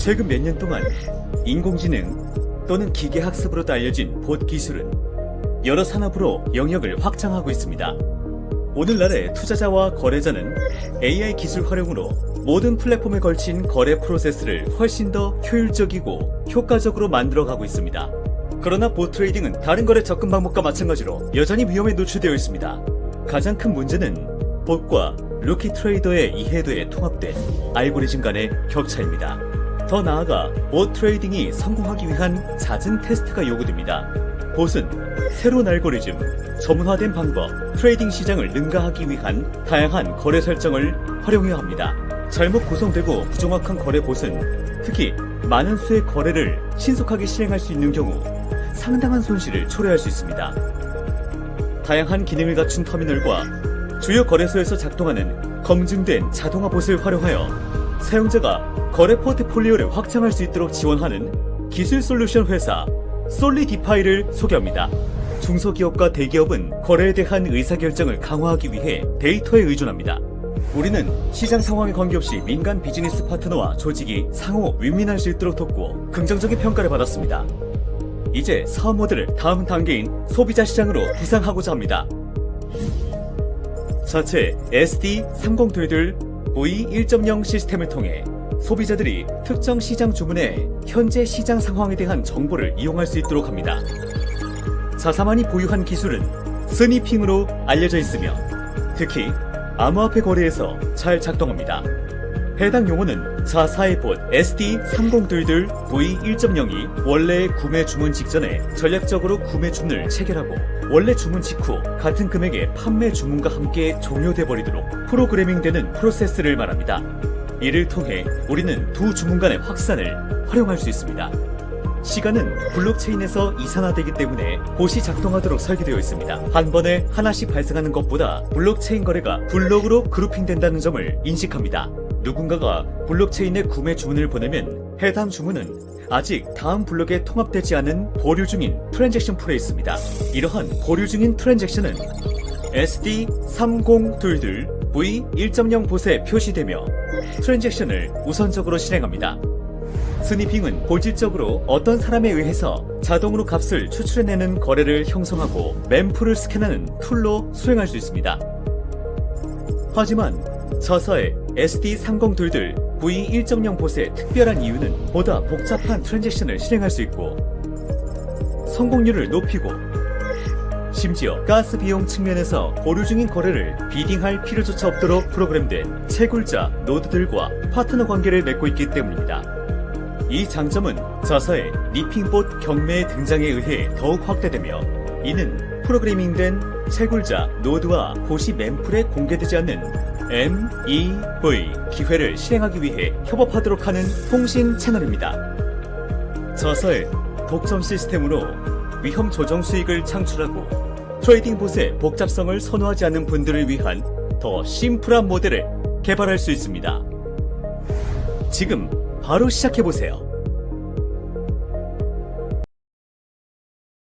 최근 몇 년 동안 인공지능 또는 기계학습으로 알려진 봇 기술은 여러 산업으로 영역을 확장하고 있습니다. 오늘날의 투자자와 거래자는 AI 기술 활용으로 모든 플랫폼에 걸친 거래 프로세스를 훨씬 더 효율적이고 효과적으로 만들어가고 있습니다. 그러나 봇 트레이딩은 다른 거래 접근 방법과 마찬가지로 여전히 위험에 노출되어 있습니다. 가장 큰 문제는 봇과 루키 트레이더의 이해도에 통합된 알고리즘 간의 격차입니다. 더 나아가 봇 트레이딩이 성공하기 위한 잦은 테스트가 요구됩니다. 봇은 새로운 알고리즘, 전문화된 방법, 트레이딩 시장을 능가하기 위한 다양한 거래 설정을 활용해야 합니다. 잘못 구성되고 부정확한 거래 봇은 특히 많은 수의 거래를 신속하게 실행할 수 있는 경우 상당한 손실을 초래할 수 있습니다. 다양한 기능을 갖춘 터미널과 주요 거래소에서 작동하는 검증된 자동화 봇을 활용하여 사용자가 거래 포트폴리오를 확장할 수 있도록 지원하는 기술 솔루션 회사 솔리디파이를 소개합니다. 중소기업과 대기업은 거래에 대한 의사결정을 강화하기 위해 데이터에 의존합니다. 우리는 시장 상황에 관계없이 민간 비즈니스 파트너와 조직이 상호 윈윈할 수 있도록 돕고 긍정적인 평가를 받았습니다. 이제 사업 모델을 다음 단계인 소비자 시장으로 부상하고자 합니다. 자체 SD3022 V1.0 시스템을 통해 소비자들이 특정 시장 주문에 현재 시장 상황에 대한 정보를 이용할 수 있도록 합니다. 자사만이 보유한 기술은 스니핑으로 알려져 있으며 특히 암호화폐 거래에서 잘 작동합니다. 해당 용어는 자사의 봇 SD3022 V1.0이 원래의 구매 주문 직전에 전략적으로 구매 주문을 체결하고 원래 주문 직후 같은 금액의 판매 주문과 함께 종료돼 버리도록 프로그래밍되는 프로세스를 말합니다. 이를 통해 우리는 두 주문 간의 확산을 활용할 수 있습니다. 시간은 블록체인에서 이산화되기 때문에 봇이 작동하도록 설계되어 있습니다. 한 번에 하나씩 발생하는 것보다 블록체인 거래가 블록으로 그룹핑된다는 점을 인식합니다. 누군가가 블록체인에 구매 주문을 보내면 해당 주문은 아직 다음 블록에 통합되지 않은 보류 중인 트랜잭션 풀에 있습니다. 이러한 보류 중인 트랜잭션은 SD3022 V1.0 봇에 표시되며 트랜잭션을 우선적으로 실행합니다. 스니핑은 본질적으로 어떤 사람에 의해서 자동으로 값을 추출해내는 거래를 형성하고 램프를 스캔하는 툴로 수행할 수 있습니다. 하지만 저서의 SD3022 V1.0 봇의 특별한 이유는 보다 복잡한 트랜잭션을 실행할 수 있고 성공률을 높이고 심지어 가스 비용 측면에서 보류 중인 거래를 비딩할 필요조차 없도록 프로그램된 채굴자 노드들과 파트너 관계를 맺고 있기 때문입니다. 이 장점은 자사의 리핑봇 경매의 등장에 의해 더욱 확대되며 이는 프로그래밍된 채굴자 노드와 보시 램플에 공개되지 않는 MEV 기회를 실행하기 위해 협업하도록 하는 통신 채널입니다. 자사의 독점 시스템으로 위험 조정 수익을 창출하고 트레이딩 봇의 복잡성을 선호하지 않는 분들을 위한 더 심플한 모델을 개발할 수 있습니다. 지금 바로 시작해보세요.